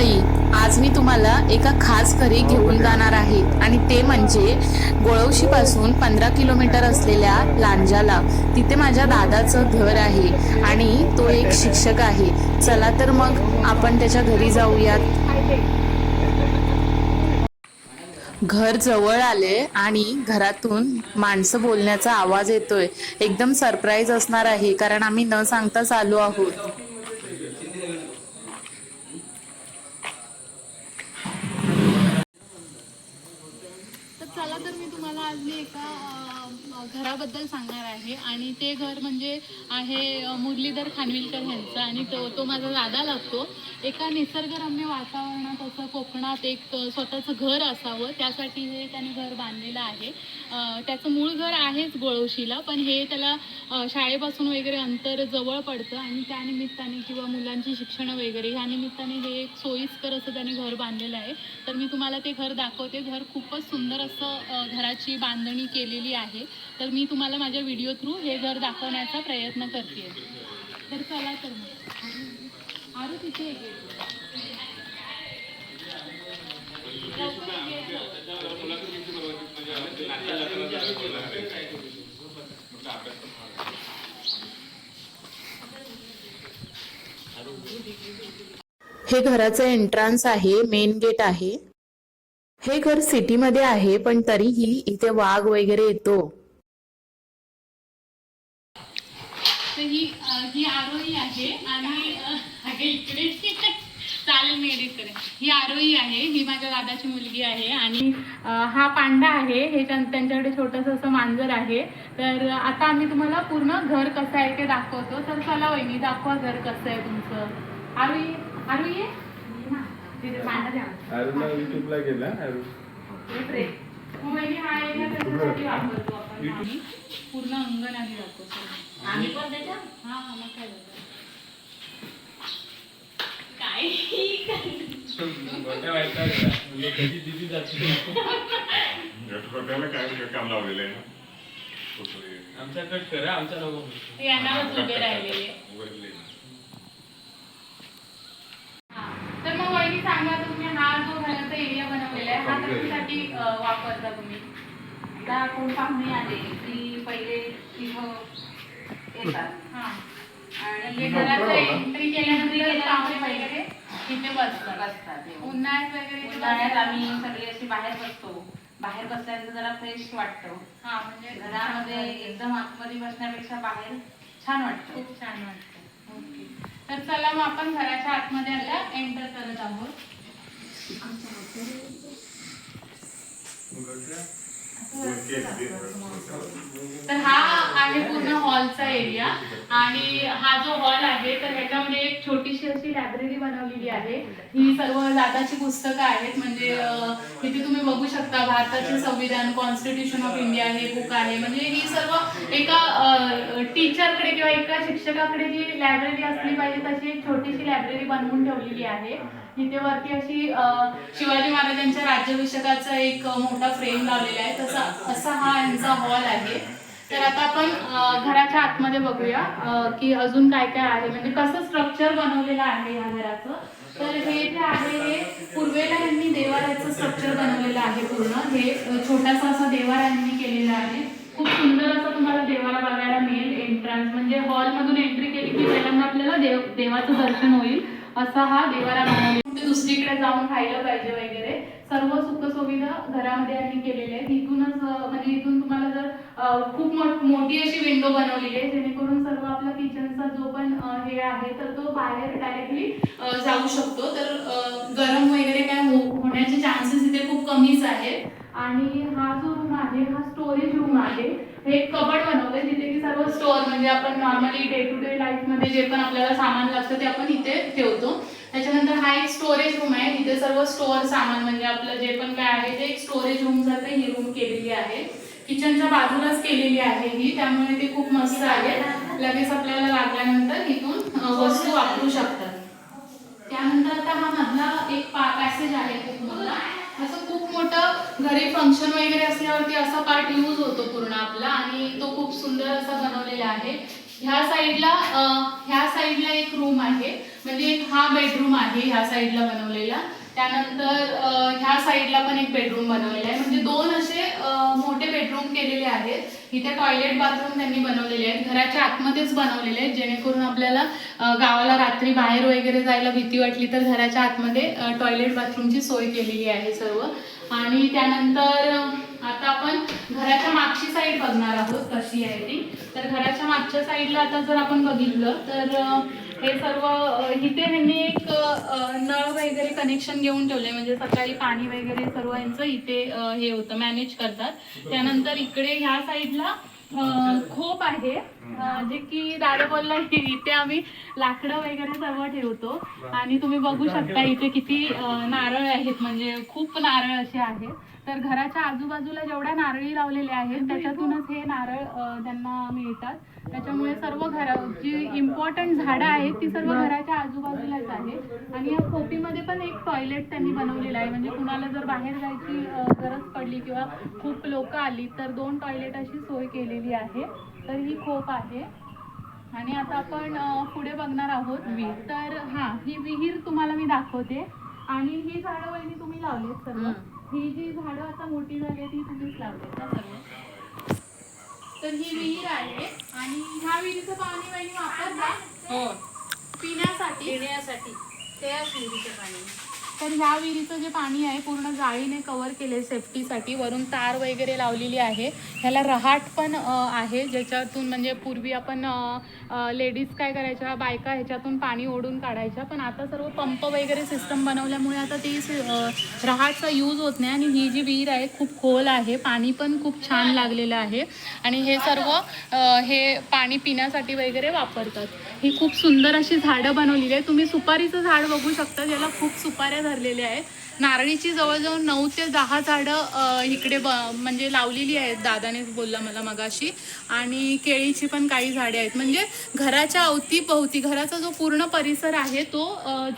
मंडळी आज मी तुम्हाला एका खास घरी घेऊन जाणार आहे. आणि ते म्हणजे गोळवशी पासून पंधरा किलोमीटर असलेल्या लांजाला. तिथे माझ्या दादाचं घर आहे आणि तो एक शिक्षक आहे. चला तर मग आपण त्याच्या घरी जाऊयात. घर जवळ आले आणि घरातून माणसं बोलण्याचा आवाज येतोय. एकदम सरप्राईज असणार आहे कारण आम्ही न सांगताच आलो आहोत तर चला तर मी तुम्हाला आज मी एका अ, घराबद्दल सांगणार आहे आणि ते घर म्हणजे आहे मुरलीधर खानविलकर यांचं आणि तो तो माझा दादा लागतो. एका निसर्गरम्य वातावरणात असं कोकणात एक स्वतःचं घर असावं त्यासाठी हे त्याने घर बांधलेलं आहे. त्याचं मूळ घर आहेच गोळवशीला पण हे त्याला शाळेपासून वगैरे अंतर जवळ पडतं आणि त्या निमित्ताने किंवा मुलांची शिक्षण वगैरे ह्या निमित्ताने हे एक सोयीस्कर असं त्याने घर बांधलेलं आहे. तर मी तुम्हाला ते घर दाखवते. घर खूपच सुंदर असं घराची बांधणी केलेली आहे. तर मी तुम्हाला माझ्या व्हिडिओ थ्रू हे घर दाखवण्याचा प्रयत्न करते. तर चला तर मग. आरू तिथे हे घराचं एंट्रान्स आहे मेन गेट आहे. हे घर सिटीमध्ये आहे पण तरीही इथे वाघ वगैरे येतो. तर ही ही आरोही आहे आणि अगे इकडे. चालेल मी एडिट करेन. ही आरोही आहे ही माझ्या दादाची मुलगी आहे आणि हा पांडा आहे. हे त्यां- त्यांच्याकडे छोटंसं असं मांजर आहे. तर आता आम्ही तुम्हाला पूर्ण घर कसं आहे ते दाखवतो. तर चला वहिनी दाखवा घर कसं आहे तुमचं. आरोही आरोही. तिथे पांडा द्या गेला हा पूर्ण अंगण आधी दाखवतो आम्ही पण त्याच्या हा मग काय काय. म्हणजे कधी दिदी जाते? त्याला काय काम लावलेलं आहे ना? आमचा कट करा आमचा नको यांनाच उभे राहिलेले. उघडले हा. तर मग वहिनी सांगा तुम्ही हा जो घराचा एरिया बनवलेला आहे हा वापरता तुम्ही. आता कोण पाहुणे आले की पहिले तिथं येतात. हा. आणि म्हणजे घराचं एंट्री केल्यानंतर पाहुणे वगैरे इथे बसतात. बसतात येऊन. उन्हाळ्यात वगैरे उन्हाळ्यात. आम्ही सगळे असे बाहेर बसतो. बाहेर बसल्यानंतर जरा फ्रेश वाटतं. हा म्हणजे घरामध्ये एकदम आतमध्ये बसण्यापेक्षा बाहेर छान वाटतं. खूप छान वाटतं. ओके. तर चला मग आपण घराच्या आतमध्ये आता एंटर करत आहोत. तर हा आहे पूर्ण हॉलचा एरिया आणि हा जो हॉल आहे तर ह्याच्यामध्ये एक छोटीशी अशी लायब्ररी बनवलेली आहे. ही सर्व दादाची पुस्तकं आहेत. म्हणजे तिथे इथे तुम्ही बघू शकता भारताचे संविधान कॉन्स्टिट्यूशन ऑफ इंडिया हे बुक आहे. म्हणजे ही सर्व एका टीचरकडे किंवा एका शिक्षकाकडे जी लायब्ररी असली पाहिजे तशी एक छोटीशी लायब्ररी बनवून ठेवलेली आहे. इथे वरती अशी शिवाजी महाराजांच्या राज्याभिषेकाचा एक मोठा फ्रेम लावलेला आहे. तसा असा हा यांचा हॉल आहे. तर आता आपण घराच्या आतमध्ये बघूया की अजून काय काय आहे. म्हणजे कसं स्ट्रक्चर बनवलेलं आहे या घराचं. तर हे जे आहे हे पूर्वेला यांनी देवाऱ्याचं स्ट्रक्चर बनवलेलं आहे पूर्ण. हे छोटासा असा देवारा यांनी केलेला आहे. खूप सुंदर असं तुम्हाला देवाला बघायला मिळेल एंट्रन्स म्हणजे हॉलमधून एंट्री केली की पहिल्यांदा आपल्याला देव देवाचं दर्शन होईल. असा हा देवारा बनवलेला दुसरीकडे जाऊन राहिलं पाहिजे वगैरे सर्व सुखसुविधा घरामध्ये आम्ही केलेल्या आहेत. इथूनच म्हणजे इथून तुम्हाला जर खूप मोठी अशी विंडो बनवलेली आहे जेणेकरून सर्व आपला किचनचा जो पण हे आहे तर तो बाहेर डायरेक्टली जाऊ शकतो. तर गरम वगैरे काय हो- होण्याचे चान्सेस इथे खूप कमीच आहेत. आणि हा जो रूम आहे हा स्टोरेज रूम आहे हे एक कबड बनवलंय जिथे की सर्व स्टोअर म्हणजे आपण नॉर्मली डे टू डे लाईफमध्ये जे पण आपल्याला सामान लागतं ते आपण इथे ठेवतो. त्याच्यानंतर हा एक स्टोरेज रूम आहे. इथे सर्व स्टोअर सामान म्हणजे आपलं जे पण काय आहे ते एक स्टोरेज रूम सारखं ही रूम केलेली आहे. किचनच्या बाजूलाच केलेली आहे ही त्यामुळे ते खूप मस्त आहे. लगेच आपल्याला लागल्यानंतर इथून वस्तू वापरू शकतात. त्यानंतर आता हा मधला एक पॅसेज आहे खूप मोठा असं खूप मोठं घरी फंक्शन वगैरे असल्यावरती असा पार्ट यूज होतो पूर्ण आपला आणि तो खूप सुंदर असा बनवलेला आहे. ह्या साईडला ह्या साईडला एक रूम आहे. म्हणजे हा बेडरूम आहे ह्या साईडला बनवलेला. त्यानंतर ह्या साईडला पण एक बेडरूम बनवलेला आहे. म्हणजे दोन असे मोठे बेडरूम केलेले आहेत. इथे टॉयलेट बाथरूम त्यांनी बनवलेले आहेत. घराच्या आतमध्येच बनवलेले आहेत. जेणेकरून आपल्याला गावाला रात्री बाहेर वगैरे जायला भीती वाटली तर घराच्या आतमध्ये टॉयलेट बाथरूमची सोय केलेली आहे सर्व. आणि त्यानंतर आता आपण घराच्या मागची साईड बघणार आहोत कशी आहे ती. तर घराच्या मागच्या साईडला आता जर आपण बघितलं तर हे सर्व इथे ह्यांनी एक नळ वगैरे कनेक्शन घेऊन ठेवले. म्हणजे सकाळी पाणी वगैरे सर्व यांचं इथे हे होतं मॅनेज करतात. त्यानंतर इकडे ह्या साईडला खोप आहे. जे की दादा बोलला की इथे आम्ही लाकडं वगैरे सर्व ठेवतो. आणि तुम्ही बघू शकता इथे किती नारळ आहेत. म्हणजे खूप नारळ असे आहेत. तर घराच्या आजूबाजूला जेवढ्या नारळी लावलेल्या आहेत त्याच्यातूनच हे नारळ त्यांना मिळतात. त्याच्यामुळे सर्व घरा जी इम्पॉर्टंट झाडं आहेत ती सर्व घराच्या आजूबाजूलाच आहे. आणि या खोपीमध्ये पण एक टॉयलेट त्यांनी बनवलेलं आहे. म्हणजे कुणाला जर बाहेर जायची गरज पडली किंवा खूप लोक आली तर दोन टॉयलेट अशी सोय केलेली आहे. तर ही खोप आहे. आणि आता आपण पुढे बघणार आहोत. विहीर. तर हा ही विहीर तुम्हाला मी दाखवते. आणि ही झाडं वहिनी तुम्ही लावलीत सर्व. ही. जी झाडं आता मोठी झाली ती तुम्हीच लावलीत ना सर्व. तर ही विहीर आहे आणि ह्या विहिरीचं पाणी वहिनी वापरता हो. पिण्यासाठी. पिण्यासाठी. त्याच विहिरीचे पाणी. तर ह्या विहिरीचं जे पाणी आहे पूर्ण जाळीने कवर केले सेफ्टीसाठी वरून तार वगैरे लावलेली आहे. ह्याला रहाट पण आहे. ज्याच्यातून म्हणजे पूर्वी आपण लेडीज काय करायच्या बायका ह्याच्यातून पाणी ओढून काढायच्या. पण आता सर्व पंप वगैरे सिस्टम बनवल्यामुळे आता ती रहाटचा यूज होत नाही. आणि ही जी विहीर आहे खूप खोल आहे. पाणी पण खूप छान लागलेलं आहे. आणि हे सर्व हे पाणी पिण्यासाठी वगैरे वापरतात. ही खूप सुंदर अशी झाडं बनवलेली आहे तुम्ही सुपारीचं झाड बघू शकता ज्याला खूप सुपाऱ्या धरलेल्या आहेत नारळीची जवळजवळ नऊ ते दहा झाडं इकडे ब म्हणजे लावलेली आहेत. दादाने बोलला मला मगाशी. आणि केळीची पण काही झाडे आहेत. म्हणजे घराच्या अवतीभोवती घराचा जो पूर्ण परिसर आहे तो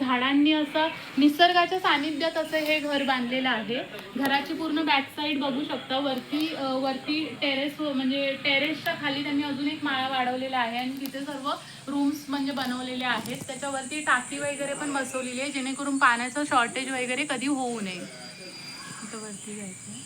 झाडांनी असं निसर्गाच्या सानिध्यात असं हे घर बांधलेलं आहे. घराची पूर्ण बॅक साईड बघू शकता. वरती वरती टेरेस म्हणजे टेरेसच्या खाली त्यांनी अजून एक माळा वाढवलेला आहे. आणि तिथे सर्व रूम्स म्हणजे बनवलेले आहेत. त्याच्यावरती टाकी वगैरे पण बसवलेली आहे जेणेकरून पाण्याचं शॉर्टेज वगैरे कधी होऊ नये. वरती जायचं.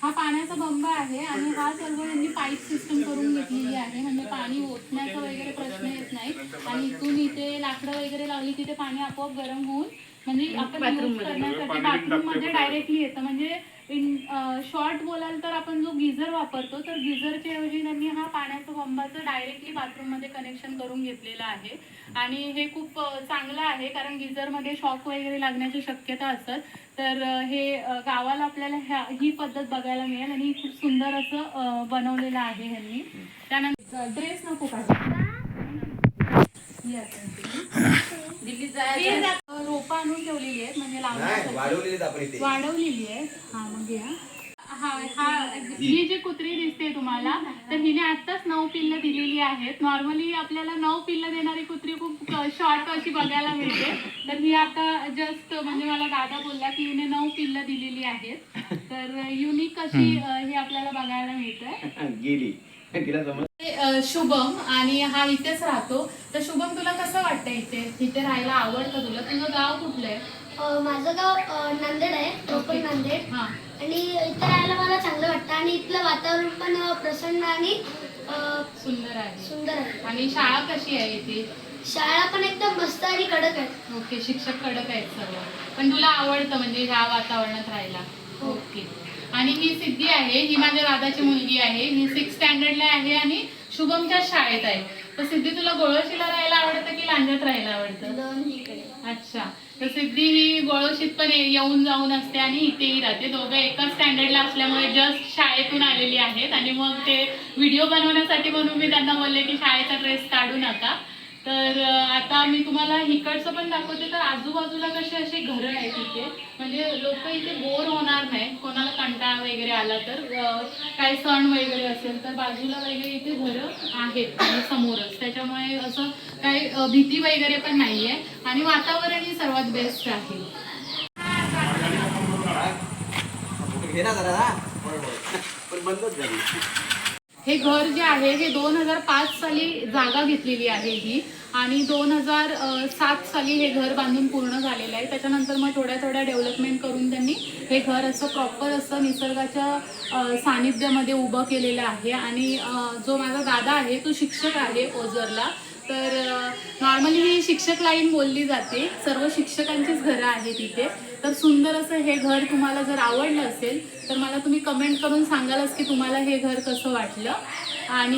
हा पाण्याचा बंब आहे आणि हा सर्व यांनी पाईप सिस्टम करून घेतलेली आहे. म्हणजे पाणी ओतण्याचा वगैरे प्रश्न येत नाही. आणि इथून इथे लाकडं वगैरे लावली तिथे पाणी आपोआप गरम होऊन म्हणजे आपण यूज करण्यासाठी बाथरूममध्ये डायरेक्टली येतं. म्हणजे इन शॉर्ट बोलाल तर आपण जो गिझर वापरतो तर गिझरच्या ऐवजी त्यांनी हा पाण्याचं बंबाचं डायरेक्टली बाथरूममध्ये कनेक्शन करून घेतलेलं आहे. आणि हे खूप चांगलं आहे कारण गिझरमध्ये शॉक वगैरे लागण्याची शक्यता असतात तर हे गावाला आपल्याला ह्या ही पद्धत बघायला मिळेल आणि खूप सुंदर असं बनवलेलं आहे ह्यांनी. त्यानंतर ड्रेस नको काढू. रोपं आणून ठेवलेली आहेत म्हणजे आपण इथे. वाढवलेली आहे हा मग या हा हा ही. जी कुत्री दिसते तुम्हाला तर हिने आत्ताच नऊ पिल्ल दिलेली आहेत. नॉर्मली आपल्याला नऊ पिल्ल देणारी कुत्री खूप शॉर्ट अशी बघायला मिळते. तर ही आता जस्ट म्हणजे मला दादा बोलला की हिने नऊ पिल्ल दिलेली आहेत. तर युनिक अशी ही आपल्याला बघायला मिळते गेली. शुभम आणि हा इथेच राहतो. तर शुभम तुला कसं वाटतं इथे? इथे राहायला आवडतं तुला? तुझं गाव कुठलं आहे? अ, माझं गाव नांदेड आहे. प्रॉपर नांदेड. हा. आणि इथं राहायला मला चांगलं वाटतं. आणि इथलं वातावरण पण प्रसन्न आणि अ, सुंदर आहे. सुंदर आहे. आणि शाळा कशी आहे इथे? शाळा पण एकदम मस्त आणि कडक आहे. ओके शिक्षक कडक आहेत सर्व. पण तुला आवडतं म्हणजे ह्या वातावरणात राहायला? ओके. आणि ही सिद्धी आहे ही माझ्या दादाची मुलगी आहे ही सिक्स स्टँडर्डला आहे आणि शुभमच्या शाळेत आहे. तर सिद्धी तुला गोळशीला राहायला आवडतं की लांजात राहायला आवडतं? अच्छा. तर सिद्धी ही गोळशीत पण येऊन जाऊन असते आणि इथेही राहते. दोघं एकाच स्टँडर्डला असल्यामुळे जस्ट शाळेतून आलेली आहेत आणि मग ते व्हिडिओ बनवण्यासाठी म्हणून मी त्यांना बोलले की शाळेचा ड्रेस काढू नका. तर आता मी तुम्हाला इकडचं पण दाखवते तर आजूबाजूला कसे असे घरं आहेत इथे? म्हणजे लोक इथे बोर होणार नाही. कोणाला कंटाळा वगैरे आला तर काही सण वगैरे असेल तर बाजूला वगैरे इथे घरं आहेत आणि समोरच. त्याच्यामुळे असं काही भीती वगैरे पण नाही आहे आणि वातावरणही सर्वात बेस्ट आहे. पण बंदच झाली. हे घर जे आहे हे दोन हजार पाच साली जागा घेतलेली आहे ही. आणि दोन हजार सात साली हे घर बांधून पूर्ण झालेलं आहे. त्याच्यानंतर मग थोड्या थोड्या डेव्हलपमेंट करून त्यांनी हे घर असं प्रॉपर असं निसर्गाच्या सानिध्यामध्ये उभं केलेलं आहे. आणि जो माझा दादा आहे तो शिक्षक आहे ओझरला. तर नॉर्मली ही शिक्षक लाईन बोलली जाते. सर्व शिक्षकांचीच घरं आहेत इथे. तर सुंदर असं हे घर तुम्हाला जर आवडलं असेल तर मला तुम्ही कमेंट करून सांगालच की तुम्हाला हे घर कसं वाटलं. आणि